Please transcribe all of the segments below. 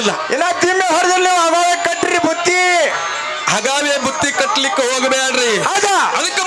ಹೊಡೆದಿಲ್ಲ ಇಲ್ಲ ತಿಮ್ಮೆ ಹೊರದಲ್ಲಿ ನೀವು ಕಟ್ಟ್ರಿ ಬುತ್ತಿ. ಹಗಾವೆ ಬುತ್ತಿ ಕಟ್ಲಿಕ್ಕೆ ಹೋಗಬೇಡ್ರಿ. ಅದಕ್ಕೆ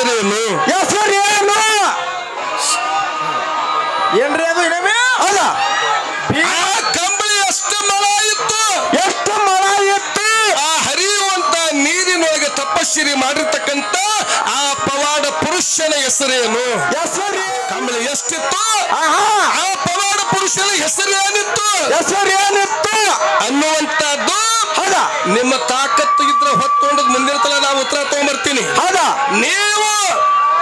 ಹೆಸರೇನು? ಹೆಸರೇನು? ಏನ್ರಿ ಅದು ಅಲ್ಲ. ಆ ಕಂಬಳಿ ಎಷ್ಟು ಮಳ ಇತ್ತು. ಎಷ್ಟು ಮಳ ಇತ್ತು? ಆ ಹರಿಯುವಂತ ನೀರಿನೊಳಗೆ ತಪಸ್ಸಿರಿ ಮಾಡಿರ್ತಕ್ಕಂತ ಆ ಪವಾಡ ಪುರುಷನ ಹೆಸರೇನು? ಹೆಸರು? ಕಂಬಳಿ ಎಷ್ಟಿತ್ತು? ಆ ಪವಾಡ ಪುರುಷನ ಹೆಸರೇನಿತ್ತು ಹೆಸರೇನಿತ್ತು ಅನ್ನುವಂತದ್ದು ನಿಮ್ಮ ತಾಕತ್ತು ಇದ್ರೆ ಹೊತ್ತೊಂಡದ್ ಮುಂದಿನ ತಲ ನಾವು ಉತ್ತರ ತಗೊಂಡ್ಬರ್ತೀನಿ ಹೌದಾ? ನೀವು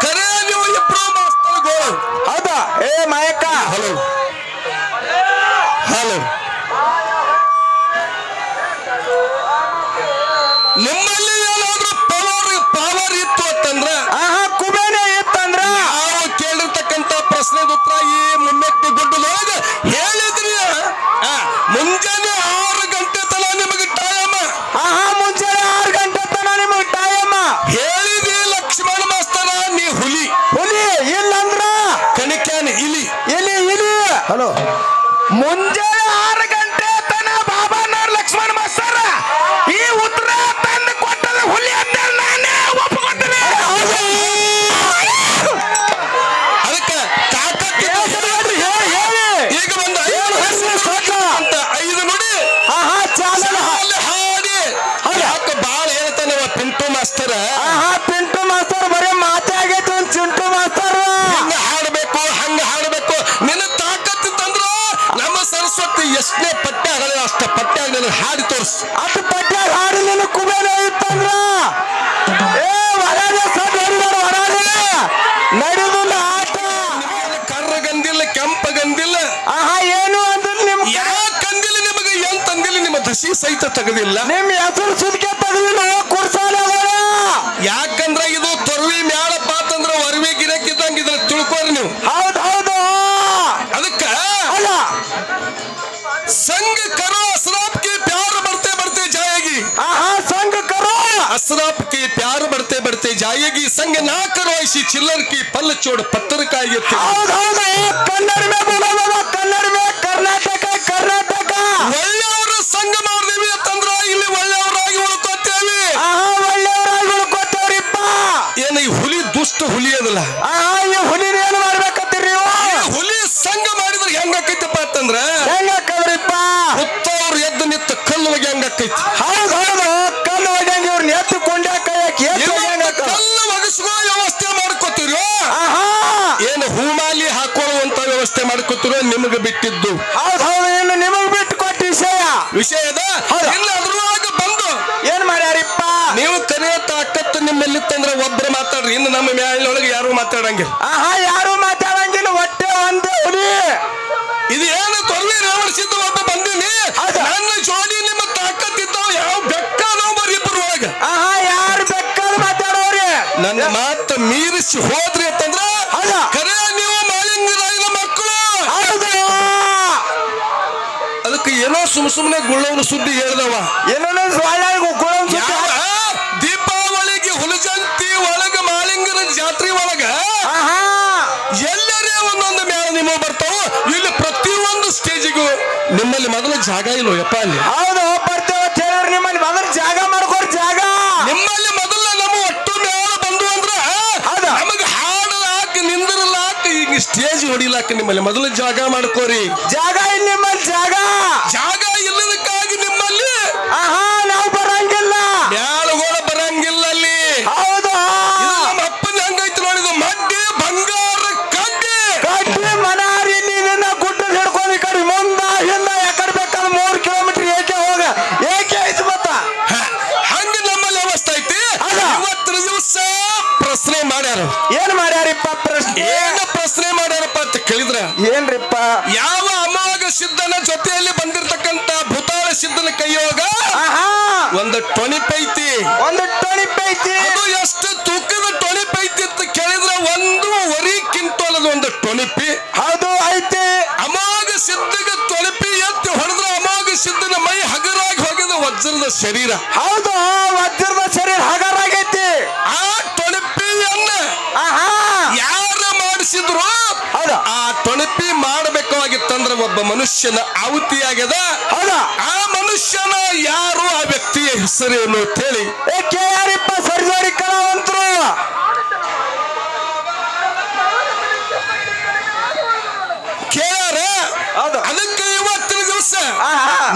ಕರೆ ನೀವು ಇಬ್ರು ಮಾಸ್ತರ್ಗಳು. ಹೌದಾ? ಏ ಮಾಯಕ ಹಲೋ. ಹಲೋ. ನಿಮ್ಮಲ್ಲಿ ಏನಾದ್ರೂ ಪವರ್ ಪವರ್ ಇತ್ತು ಅಂತಂದ್ರೆ ಆಹಾ ಕುಬೇನೆ ಇತ್ತಂದ್ರ ನಾವು ಕೇಳಿರ್ತಕ್ಕಂತ ಪ್ರಶ್ನೆಗೆ ಉತ್ತರ ಈ ಮುನ್ನೆಟ್ಟಿ ಗುಡ್ಡದೊಳಗೆ ಹೇಳಿದ್ರಿ ಮುಂಜಾನೆ মুঞ্জে ಸಹಿತ ತೆಗೆದಿಲ್ಲ. ನಿಮ್ ಹೆಸರು ಸುದ್ಕೆ ತೆಗೆದಿಲ್ಲ ಕುರ್ಸಾಲ ಯಾಕಂದ್ರ ಇದು ತೊರ್ವಿ ಮ್ಯಾಳಪ್ಪ ಅಂತಂದ್ರ ವರ್ವಿ ಗಿರಕ್ಕಿದ್ದಂಗ ಇದ್ರ ತಿಳ್ಕೊರಿ ನೀವು. ಹೌದ್ ಹೌದು. ಅದಕ್ಕ ಅಲ್ಲ. ಸಂಘ ಕರೋ ಅಸ್ರಾಪ್ ಕಿ ಪ್ಯಾರ ಬರ್ತೆ ಬರ್ತೆ ಜಾಯಗಿ. ಆಹಾ ಸಂಘ ಕರೋ. ಅಸ್ರಾಪ್ ಕಿ ಪ್ಯಾರ ಬರ್ತೆ ಬರ್ತೆ ಜಾಯಗಿ. ಸಂಘ ನಾಲ್ಕರು ವಯಸ್ಸಿ ಚಿಲ್ಲರ್ ಕಿ ಪಲ್ಲ ಚೋಡ್ ಪತ್ರಕಾಯಿ ಹೌದ್ ಹೌದು. ಕನ್ನಡ ಹುಲಿ ಆಹಾ ಈ ಹುಲಿನ ಏನು ಮಾಡ್ಬೇಕತ್ತೀರಿ ನೀವು? ಹುಲಿ ಸಂಘ ಮಾಡಿದ್ರೆ ಹೆಂಗಾಕೈತಪ್ಪ ಅಂತಂದ್ರ ಹೆಂಗಕ್ಕವ್ರಿಪ್ಪ ಹುತ್ತವ್ರು ಎದ್ದು ನಿಂತ ಕಲ್ಲು ಒಗೆ ಹೆಂಗಾಕೈತಿ ಹೌದು ಹೌದು. ಕಲ್ಲು ಒಗ್ಯಂಗ ಇವ್ರನ್ನ ಎತ್ತು ಕೊಂಡ್ಯಾಕ ಎತ್ತು ಒಗ್ಯಂಗ ಕಲ್ಲು ಒಗಿಸುವ ವ್ಯವಸ್ಥೆ ಮಾಡ್ಕೋತೀರೋ? ಆಹಾ! ಏನು ಹೂಮಾಲಿ ಹಾಕೊಳ್ಳುವಂತ ವ್ಯವಸ್ಥೆ ಮಾಡ್ಕೋತಿರೋ ನಿಮಗೆ ಬಿಟ್ಟಿದ್ದು. ಹೌದು ಹೌದು. ಏನು ನಿಮಗೆ ಬಿಟ್ಟು ಕೊಟ್ಟ ವಿಷಯ ವಿಷಯದ? ಇಲ್ಲ ಅದ್ರೊಳಗ ಬಂದು. ಏನ್ ಮಾಡ್ಯಾರಿಪ್ಪ? ನೀವು ಕರೆಯ ತಾಕತ್ತು ತಂದ್ರೆ ಒಬ್ರು ಮಾತಾಡ್ರಿ. ಇನ್ನು ನಮ್ಮ ಮ್ಯಾಲಿನೊಳಗೆ ಮಾತಾಡಂಗಿಲ್ಲ. ಆಹಾ ಯಾರು ಮಾತಾಡಂಗಿಲ್ಲ ಒಟ್ಟೆ ಒಂದೇ ಹುಲಿ. ಇದು ಏನು ತೊರಲಿ ರೇವಣ ಸಿದ್ಧ ಒಬ್ಬ ಬಂದೀನಿ? ನನ್ನ ಜೋಡಿ ನಿಮ್ಮ ತಾಕತ್ತಿದ್ದಾವ ಯಾವ ಬೆಕ್ಕನೋ ಬರೀಬ್ರು ಒಳಗ ಆಹಾ ಯಾರು ಬೆಕ್ಕ ಮಾತಾಡೋರಿ ನನ್ನ ಮಾತು ಮೀರಿಸಿ ಹೋದ್ರಿ ಅಂತಂದ್ರ? ಕರೆ ನೀವು ಮಾಲಿಂಗರಾಯನ ಮಕ್ಕಳು. ಅದಕ್ಕೆ ಏನೋ ಸುಮ್ ಸುಮ್ನೆ ಗುಳ್ಳವನ ಸುದ್ದಿ ಹೇಳ್ದವ. ಏನೋ ಸೊಳ್ಳೆ ಗುಳಂ ಸುತ್ತಿ ಯಾವ ದೀಪಾವಳಿಗೆ ಹುಲಜಂತಿ ಒಳಗ ಮಾಲಿಂಗರ ಜಾತ್ರೆ ಒಳಗ ನಿಮ್ಮಲ್ಲಿ ಮೊದಲ ಜಾಗ ಇಲ್ಲೋ ಯಪ್ಪ ಅಲ್ಲಿ? ಹೌದು ಬರ್ತೇವೆ ಹೇಳಿವ್ರಿ ನಿಮ್ಮಲ್ಲಿ ಮೊದಲ ಜಾಗ ಮಾಡ್ಕೊರಿ ಜಾಗ. ನಿಮ್ಮಲ್ಲಿ ಮೊದಲ ನಮ್ಮ ಒಟ್ಟು ಮೇಲೆ ಬಂದು ಅಂದ್ರ ನಮಗೆ ಹಾಡಲಾಕ ನಿಂದಿರಲಾಕ ಈಗ ಸ್ಟೇಜ್ ಹೊಡಿಲಾಕ ನಿಮ್ಮಲ್ಲಿ ಮೊದಲ ಜಾಗ ಮಾಡ್ಕೋರಿ. ಜಾಗ ಇಲ್ಲ ನಿಮ್ಮಲ್ಲಿ ಜಾಗ ಮಾಡ್ಯಾರಿಪ್ಪ ಪ್ರಶ್ನೆ? ಏನ ಪ್ರಶ್ನೆ ಮಾಡ್ಯಾರಪ್ಪ ಅಂತ ಕೇಳಿದ್ರ? ಏನ್ರಿಪ್ಪ? ಯಾವ ಅಮೋಘ ಸಿದ್ಧನ ಜೊತೆಯಲ್ಲಿ ಬಂದಿರತಕ್ಕಂತ ಭೂತಾಳ ಸಿದ್ಧನ ಕೈಯೋಗ? ಒಂದು ಟೊಣಿಪೈತಿ ಒಂದು ಟೊಣಿ ಐತಿ ಅದು ಎಷ್ಟು ತೂಕದ ಟೊಣಿಪೈತಿ ಅಂತ ಕೇಳಿದ್ರ ಒಂದು ವರಿ ಕಿಂತೋಲದ ಒಂದು ಟೊಣಿಪಿ ಅದು ಐತಿ ಅಮೋಘ ಸಿದ್ಧಗ ಟೊಣಿಪಿ ಎತ್ತಿ ಹೊಡೆದ್ರ ಅಮೋಘ ಸಿದ್ಧನ ಮೈ ಹಗರಾಗಿ ಹೋಗಿದ ವಜ್ರದ ಶರೀರ. ಹೌದು ವಜ್ರದ ಶರೀರ ಹಗರಾಗೈತಿ ಆ ಟೊಣಿಪಿಯನ್ನ ಆಹಾ ಯಾರು ಮಾಡಿಸಿದ್ರು ಹೌದಾ ಆ ಟೊಣಪಿ ಮಾಡಬೇಕಾಗಿತ್ತಂದ್ರ ಒಬ್ಬ ಮನುಷ್ಯನ ಆಹುತಿಯಾಗ್ಯದ ಆ ಮನುಷ್ಯನ ಯಾರು ಆ ವ್ಯಕ್ತಿಯ ಹೆಸರೇನು ಅಂತ ಹೇಳಿ? ಕೆ ಯಾರಿಪ್ಪ ಸರ್ಜರಿ ಕಲಾವಂತರು? ಕೇಳ್ಯಾರ? ಹೌದು. ಅದಕ್ಕೆ ಇವತ್ತಿನ ದಿವಸ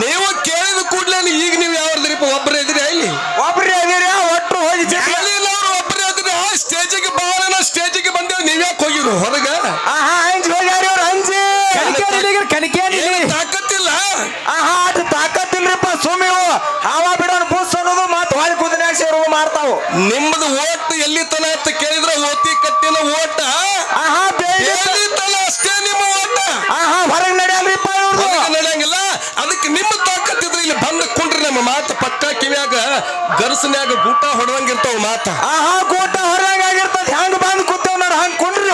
ನೀವು ಕೇಳಿದ ಕೂಡಲೇ ಈಗ ನೀವು ಯಾವ್ದ್ರಿಪ್ಪ ಒಬ್ಬರೇ ಇದ್ರಿ ಇಲ್ಲಿ? ಒಬ್ಬರೇ ಅದೀರಿ ಒಟ್ರು ಹೋಗಿ ಅವರು ಒಬ್ಬರೇ ಇದ್ರಿ ಆ ಸ್ಟೇಜಿಗೆ ಬಾಳನ ಸ್ಟೇಜಿಗೆ ಬಂದೇವು ನೀವ್ಯಾಕೆ ಹೋಗಿರು ಹೊರಗ? ಆಹಾ ಏನು ತಾಕತ್ತಿಲ್ಲ? ಆಹಾ ಅಟ್ ತಾಕತ್ತಿಲ್ರಿಪ್ಪ ಸುಮಿ ಹಾವ ಬಿಡೋನ್ ಬೂಸ್ ಅನ್ನೋದು ಮಾತು ಹೊಳಿ ಕುದಿನ್ಯಾಗ ಸೇರು ಮಾಡ್ತಾವು ನಿಮ್ಮದು ಓಟ್ ಎಲ್ಲಿ ತನ ಅಂತ ಕೇಳಿದ್ರೆ ಓತಿ ಕಟ್ಟಿನ ಓಟ. ಆಹಾ ಎಲ್ಲಿ ತನ ಅಷ್ಟೇ ನಿಮ್ಮ ಓಟ. ಆಹಾ ಹೊರಗೆ ನಡೆಯಲ್ರಿಪ್ಪ ಇವ್ರು ಹೊರಗೆ ನಡೆಯಂಗಿಲ್ಲ. ಅದಕ್ಕೆ ನಿಮ್ಮ ತಾಕತ್ತಿದ್ರೆ ಇಲ್ಲಿ ಬಂದು ಕುಂಡ್ರಿ ನಮ್ಮ ಮಾತು. ಪಕ್ಕ ಕಿವ್ಯಾಗ ಗರ್ಸನ್ಯಾಗ ಗೂಟ ಹೊಡೆದಂಗಿರ್ತಾವ ಮಾತ. ಆಹಾ ಗೂಟ ಹೊರಗ್ ಆಗಿರ್ತದ. ಹೆಂಗ್ ಬಂದ್ ಕೂತೇವ್ ನೋಡ್ ಹಂಗ್ ಕುಂಡ್ರಿ.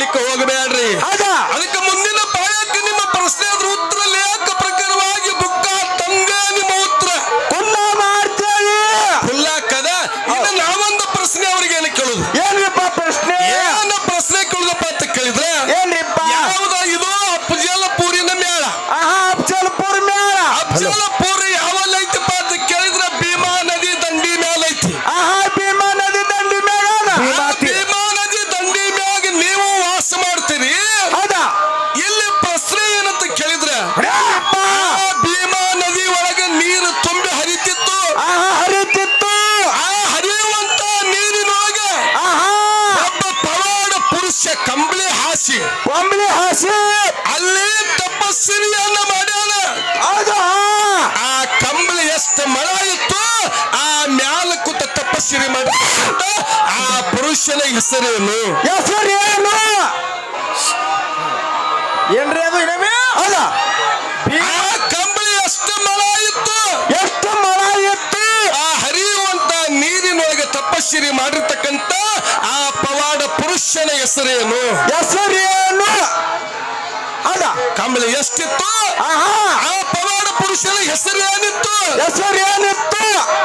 ಕಟ್ಲಿಕ್ಕೆ ಹೋಗಬೇಡ್ರಿ. ಅದಕ್ಕೆ ಹೆಸರೇನು ಹೆಸರೇನು ಏನ್ರಿ ಅದು ಇನ್ನೇ ಅಲ್ಲ. ಕಂಬಳಿ ಎಷ್ಟು ಮಳ ಇತ್ತು. ಎಷ್ಟು ಮಳ ಇತ್ತು? ಆ ಹರಿಯುವಂತ ನೀರಿನೊಳಗೆ ತಪಸ್ಸಿರಿ ಮಾಡಿರ್ತಕ್ಕಂತ ಆ ಪವಾಡ ಪುರುಷನ ಹೆಸರೇನು ಹೆಸರೇನು ಅಲ್ಲ. ಕಂಬಳಿ ಎಷ್ಟಿತ್ತು? ಆ ಪವಾಡ ಪುರುಷನ ಹೆಸರೇನಿತ್ತು ಹೆಸರೇನಿತ್ತು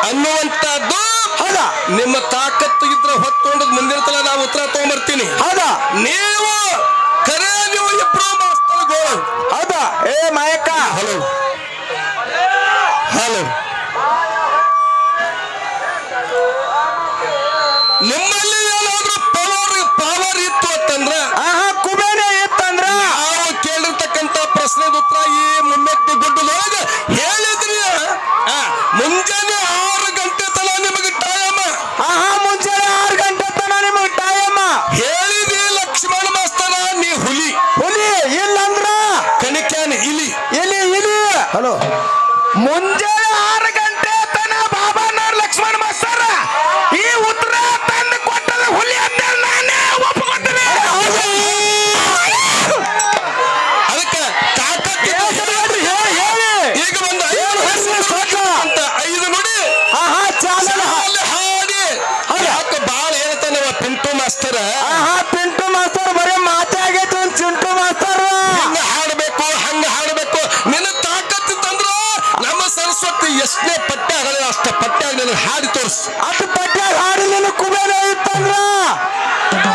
ಅನ್ನುವಂತದ್ದು ಅಲ್ಲ. ನಿಮ್ಮ ತಾಕತ್ತು ಹೊತ್ತೊಂಡದ್ ಮುಂದಿರ್ತಲ್ಲ ನಾವು ಉತ್ತರ ತಗೊಂಡ್ಬರ್ತೀನಿ ಹೌದಾ? ನೀವು মন যায় ನೀನು ಹಾಡಿ ತೋರಿಸು. ಅದು ಪದ್ಯಾಗ ಹಾಡಿ ನೀನು ಕುಬೇರ ಇತ್ತಂದ್ರ?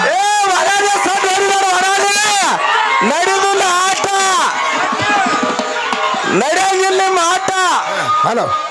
ಏ ವರಾಜ ಸದ್ ಆಟ. ನಡೆಯಂಗಿಲ್ಲ ಆಟ. ಹಲೋ.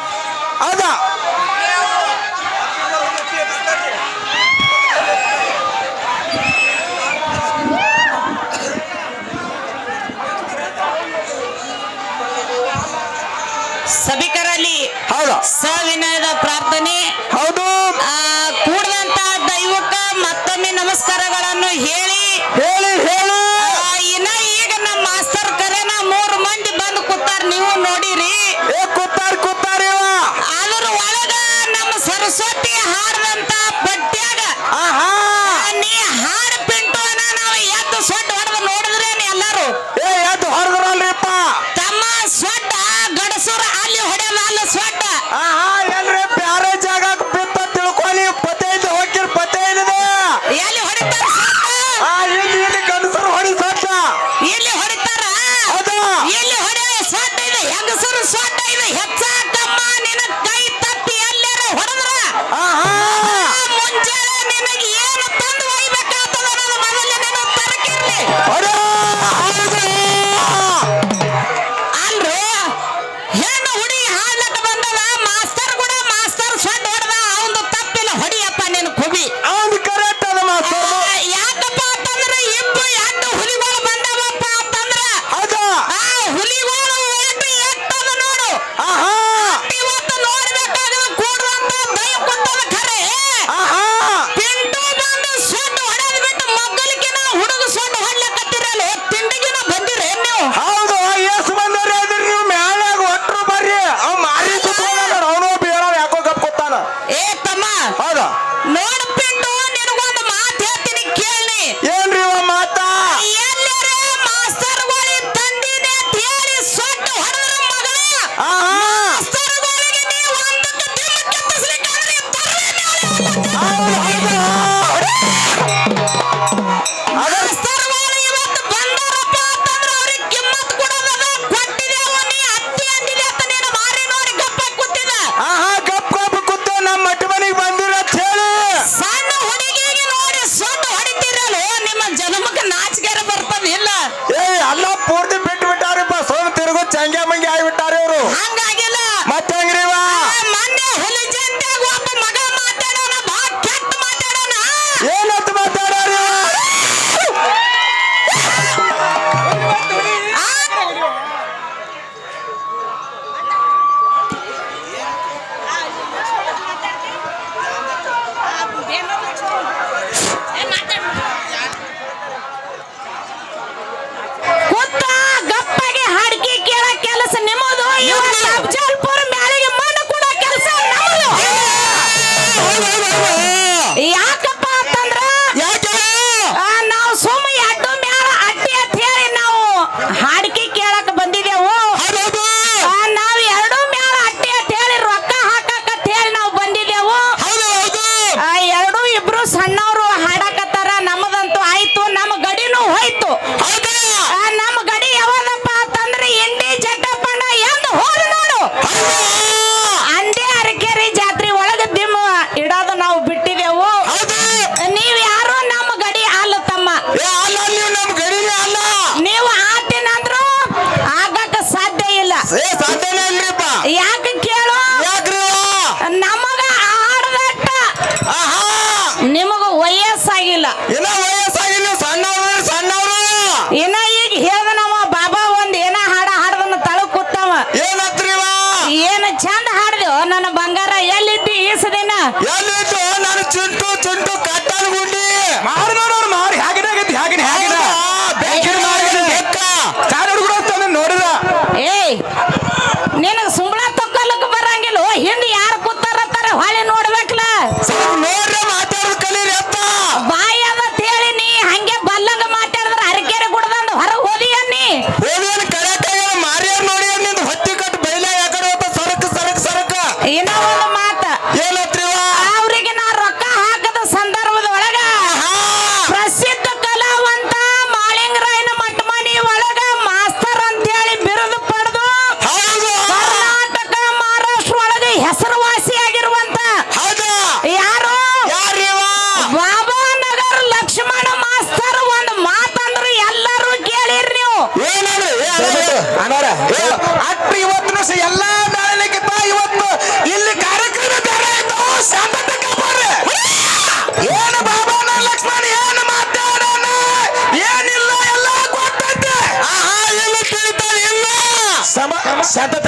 ನನಗೆ ಏನು ತಂದು ಒಯ್ಬೇಕಾಗ್ತದ ನನ್ನ ಮೊದಲಿನ ತರಕಿರ್ಲಿ ಸಮ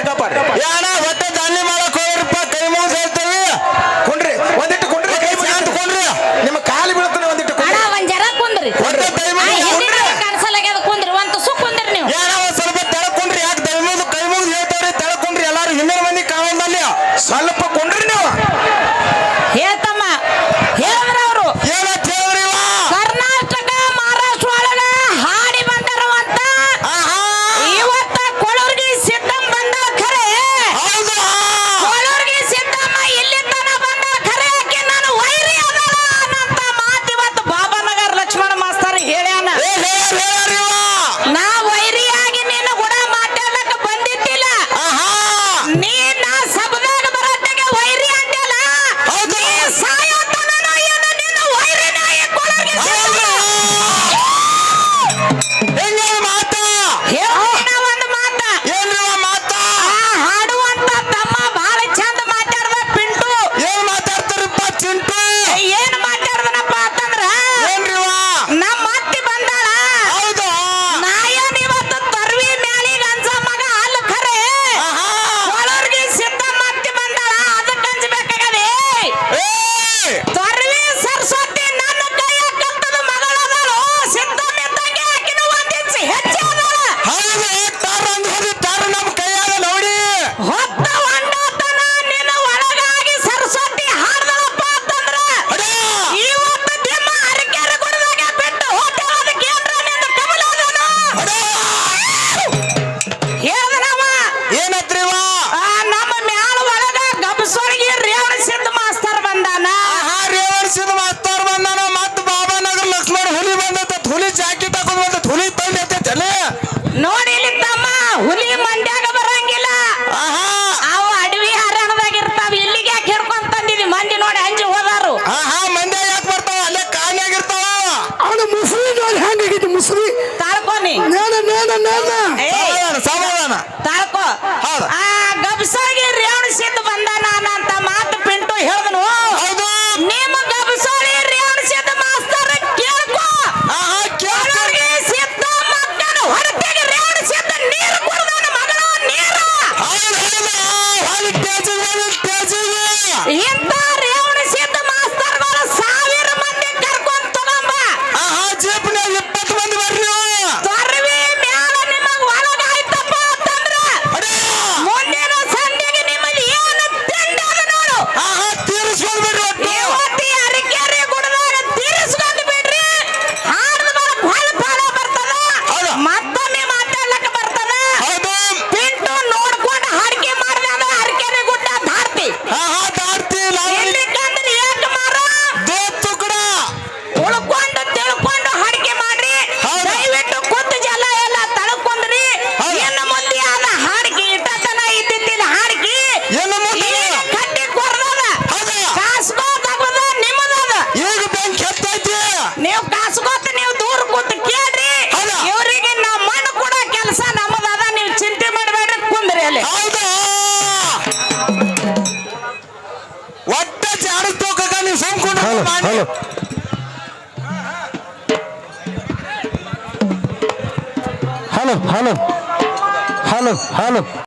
Europe.